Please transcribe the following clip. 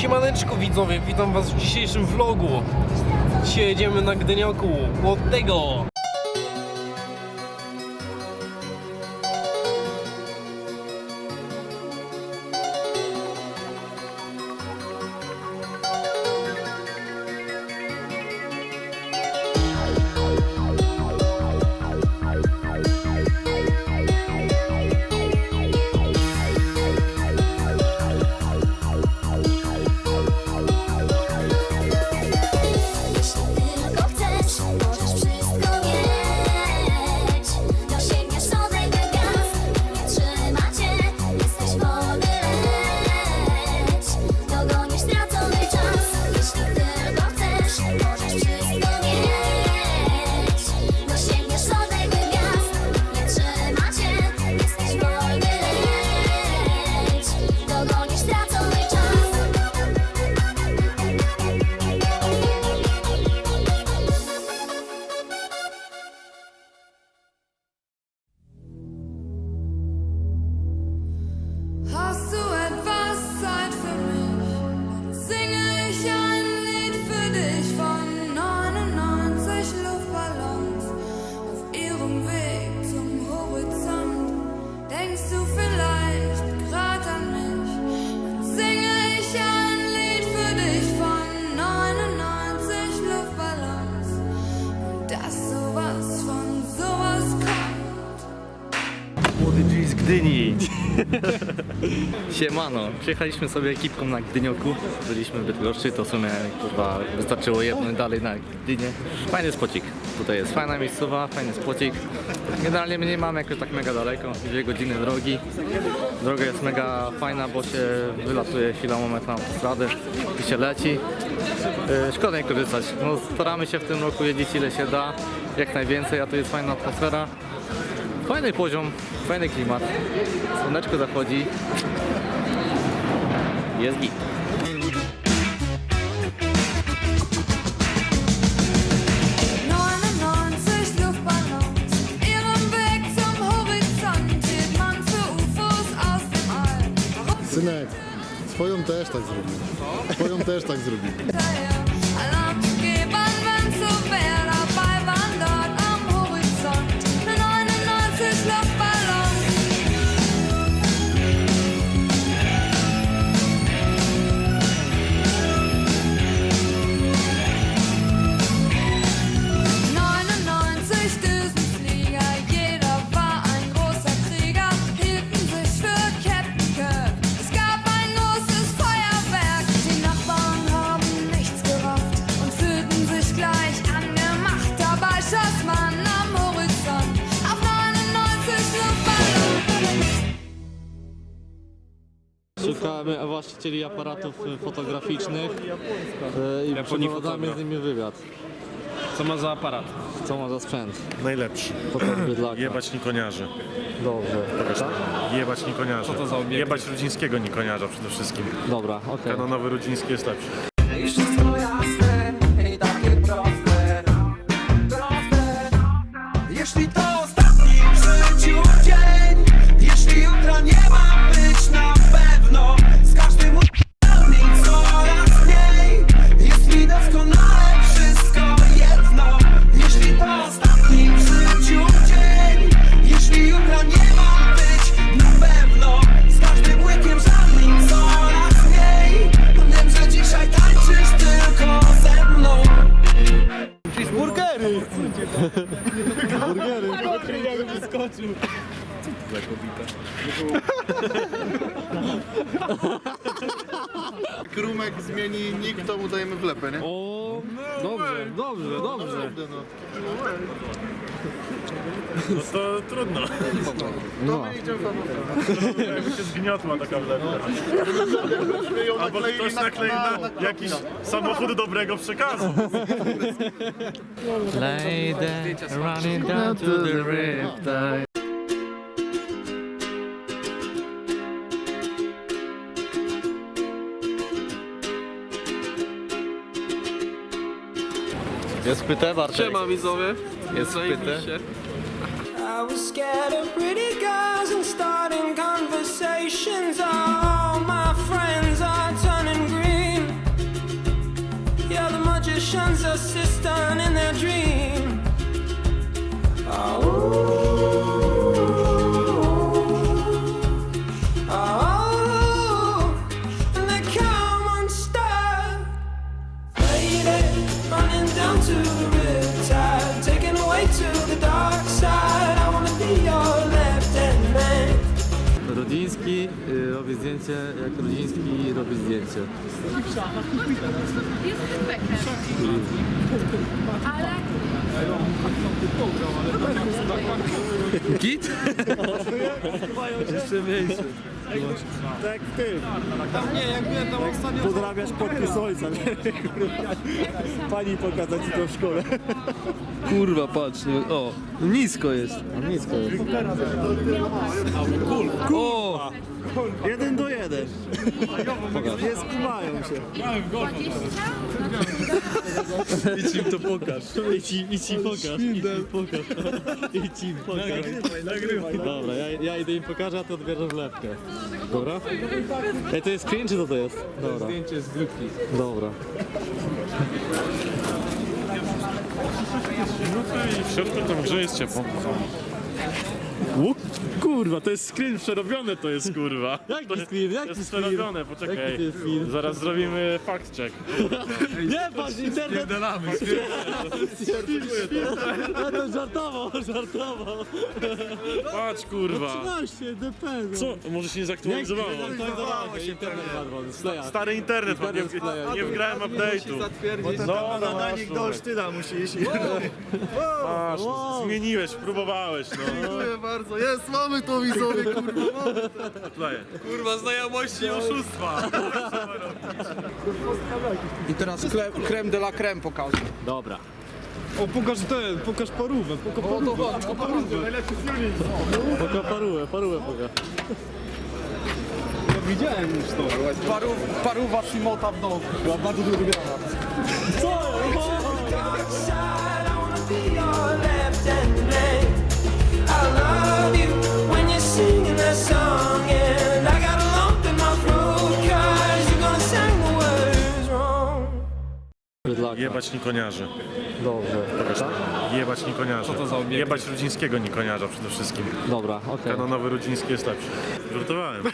Siemaneczko widzowie, witam was w dzisiejszym vlogu. Dzisiaj jedziemy na Gdyniaku, od tego. doubts Siemano, przyjechaliśmy sobie ekipką na Gdynioku. Byliśmy w Bydgoszczy, to w sumie kurwa wystarczyło jedno dalej na Gdynię. Fajny spocik. Tutaj jest fajna miejscowa, fajny spocik. Generalnie my nie mamy jakoś tak mega daleko, dwie godziny drogi. Droga jest mega fajna, bo się wylatuje kilometr na autostradę i się leci. Yy, Szkoda nie korzystać. No, staramy się w tym roku jeździć ile się da, jak najwięcej, a tu jest fajna atmosfera. Fajny poziom, fajny klimat. Słoneczko zachodzi. Jest git. 99 Luftballons, ihrem Weg zum Horizont hielt man für UFOs aus dem All. Warum Synek, swoją też tak zrobimy. Swoją też tak zrobimy. Szukamy właścicieli aparatów fotograficznych e, i przeprowadzamy z nimi wywiad. Co ma za aparat? Co ma za sprzęt? Najlepszy. Bydlaka. Jebać nikoniarzy. Dobrze. Tak? Jebać nikoniarzy. Co to za obiekty? Jebać rudzińskiego nikoniarza przede wszystkim. Dobra, okej. Kanonowy rudziński jest lepszy. Krumek zmieni nick, to mu dajemy wlepę, nie? O, dobrze, dobrze, dobrze. No. No to trudno. To my idziemy tam Jakby się zgniotła taka ją Albo ktoś naklei na jakiś samochód dobrego przekazu. Lady running down to the riptide. Jest pyte, Bartek? Widzowie. Jest pyte. I was scared of pretty girls and starting conversations. All my friends are turning green. You're the magician's assistant in their dreams. Man. Rodziński y, robi zdjęcie, jak Rodziński robi zdjęcie. Git? Jeszcze mniejszy. Tak w tym. Podrabiasz podpis ojca. Pani pokazać ci to w szkole. Kurwa, patrz, no, o, nisko jest. Nisko jest. O, Jeden do jeden. Nie skumają się. idź im to pokaż. Idź im, idź im pokaż. Idź im pokaż. Idź im pokaż. Dobra, ja, ja idę im pokażę, a ty odbierzesz wlepkę. Dobra? Ej, to jest screen czy co to jest? Dobra. Zdjęcie z grupki. Dobra. I w środku tam grze jest ciepło. Łuk, kurwa, to jest screen przerobione to jest, kurwa. Jaki to screen? To Jaki jest screen? przerobione, poczekaj. Jaki to jest screen? Zaraz zrobimy fact check. Nie, patrz, internet! Ja to żartował, żartował. Patrz, kurwa. 13, DP. no. Co? Może się nie zaktualizowało? Zaktualizowało się internet. Stary internet, mam, nie, Internet nie wgrałem update'u. No, no, masz, do Olsztyna musisz. Masz, zmieniłeś, próbowałeś, no. Dziękuję bardzo. Jest, mamy to widzowie, kurwa. Mamy. Daję. Kurwa, znajomości i oszustwa. I teraz krem, creme de la creme pokażę. Dobra. O, pokaż ten, pokaż parówę, pokaż parówę. Poka parułę, parułę poka. Widziałem już to. Paru, paruwa Simota w domu. Była bardzo lubiana. dark Jebać nikoniarzy. Dobrze. Jebać nikoniarzy. Co to za obiekt? Jebać rudzińskiego nikoniarza przede wszystkim. Dobra, okej. Kanonowy rudziński jest lepszy. Żartowałem.